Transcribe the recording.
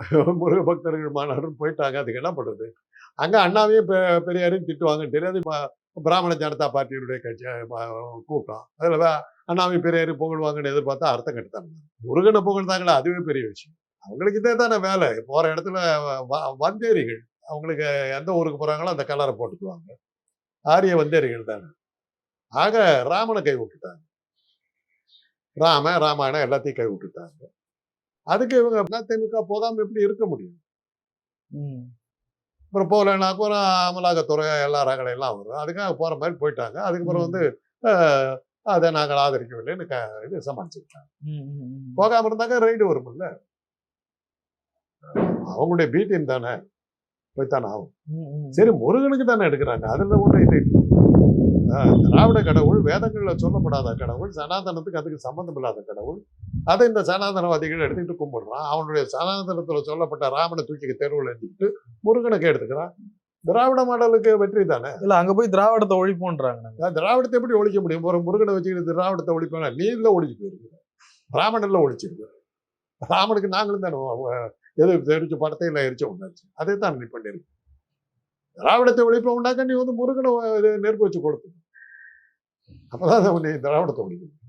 முருக பக்தர்கள் மாநாடுன்னு போயிட்டாங்க. அதுக்கு என்ன பண்ணுறது அங்கே அண்ணாவையும் பெ- பெரியாரையும் திட்டுவாங்கன்னு தெரியாது பிராமண ஜனதா பார்ட்டியினுடைய கட்சி கூட்டம். அதில் அண்ணாவையும் பெரியாரையும் புகழ்வாங்கன்னு எதிர்பார்த்தா அர்த்தம் கட்டுத்தாங்க முருகனை புகழ்ந்தாங்களா? அதுவே பெரிய விஷயம். அவங்களுக்கு இதே தானே வேலை. போகிற இடத்துல வ- வந்தேரிகள். அவங்களுக்கு எந்த ஊருக்கு போகிறாங்களோ அந்த கலரை போட்டுக்குவாங்க. ஆரிய வந்தேரிகள் தானே. ஆக ராமனை கை விட்டுட்டாங்க. ராம ராமாயணம் எல்லாத்தையும் கை விட்டுட்டாங்க. அதுக்கு இவங்க அதிமுக போகாம எப்படி இருக்க முடியும். அப்புறம் போகலன்னா அப்புறம் அமலாக்கத்துறை எல்லா ரகலை எல்லாம் வரும். அதுக்காக போற மாதிரி போயிட்டாங்க. அதுக்கப்புறம் வந்து அதை நாங்கள் ஆதரிக்கவில்லைன்னு க இது சமாளிச்சுக்கிட்டாங்க. ம், ம், ம். போகாம இருந்தாக்க ரைடு வரும்ல. அவங்களுடைய பி டீம் தானே? போய்த்தானே ஆகும். சரி முருகனுக்கு தானே எடுக்கிறாங்க. அதுல ஒன்றும் இது. திராவிட கடவுள் வேதங்கள்ல சொல்லப்படாத கடவுள் சனாதனத்துக்கு அதுக்கு சம்பந்தம் இல்லாத கடவுள் அதை இந்த சனாதனவாதிகள் எடுத்துக்கிட்டு கும்பிடுறான். அவனுடைய சனாதனத்துல சொல்லப்பட்ட ராமனை தூக்கி தெருவில் எடுத்துக்கிட்டு முருகனுக்கு எடுத்துக்கிறான். திராவிட மாடலுக்கு வெற்றி தானே? இல்ல அங்க போய் திராவிடத்தை ஒழிப்போன்றாங்க திராவிடத்தை எப்படி ஒழிக்க முடியும்? ஒரு முருகனை வச்சுக்கிட்டு திராவிடத்தை ஒழிப்பாங்க. நீ இல்லை ஒழிச்சு போயிருக்கு. ராமனில் ஒழிச்சிருக்கு. ராமனுக்கு நாங்களும் தானே எது எரிச்ச படத்தை இல்லை எரிச்ச உண்டாச்சு. அதே தான் நீ பண்ணிருக்கு திராவிடத்தை ஒழிப்பை உண்டாக்க நீ வந்து முருகனை நெருப்பு வச்சு கொடுத்து. அப்பதான் நீ திராவிடத்தை ஒழிக்கணும்